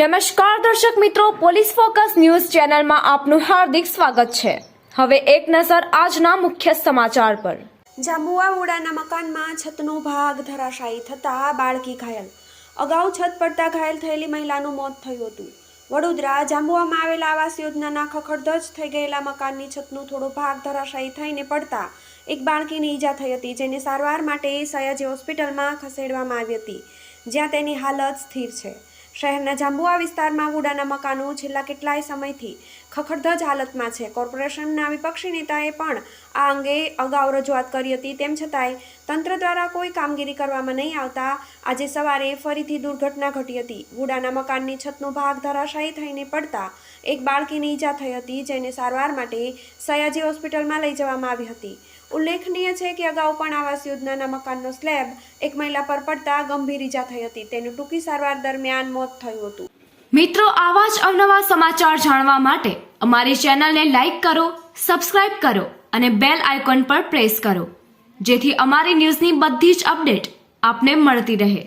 નમસ્કાર દર્શક મિત્રો, પોલીસ ફોકસ ન્યૂઝ ચેનલમાં આપનું હાર્દિક સ્વાગત છે. હવે એક નજર આજના મુખ્ય સમાચાર પર. જાંબુઆ વોડાના મકાનમાં છતનો ભાગ ધરાશાયી થતા બાળકી ઘાયલ. અગાઉ છત પડતા ઘાયલ થયેલી મહિલાનું મોત થયું હતું. વડોદરા જાંબુવામાં આવેલા આવાસ યોજનાના ખખડધજ થઈ ગયેલા મકાનની છતનો થોડો ભાગ ધરાશાયી થઈને પડતા એક બાળકીની ઈજા થઈ હતી, જેને સારવાર માટે સયાજી હોસ્પિટલમાં ખસેડવામાં આવી હતી, જ્યાં તેની હાલત સ્થિર છે. શહેરના જાંબુઆ વિસ્તારમાં વુડાના મકાનો છેલ્લા કેટલાય સમયથી ખખડધજ હાલતમાં છે. કોર્પોરેશનના વિપક્ષી નેતાએ પણ આ અંગે અગાઉ રજૂઆત કરી હતી. તેમ છતાંય તંત્ર દ્વારા કોઈ કામગીરી કરવામાં નહીં આવતા આજે સવારે ફરીથી દુર્ઘટના ઘટી હતી. વુડાના મકાનની છતનો ભાગ ધરાશાયી થઈને પડતા એક બાળકીની ઈજા થઈ હતી, જેને સારવાર માટે સયાજી હોસ્પિટલમાં લઈ જવામાં આવી હતી. ઉલ્લેખનીય છે કે અગાઉ પણ આવાસ યોજનાના મકાનનો સ્લેબ એક મહિલા પર પડતા ગંભીર ઈજા થઈ હતી. તેનું ટૂંકી સારવાર દરમિયાન મોત થયું હતું. મિત્રો, આવા જ અવનવા સમાચાર જાણવા માટે અમારી ચેનલને લાઈક કરો, સબસ્ક્રાઇબ કરો અને બેલ આઇકોન પર પ્રેસ કરો, જેથી અમારી ન્યૂઝની બધી જ અપડેટ આપને મળતી રહે.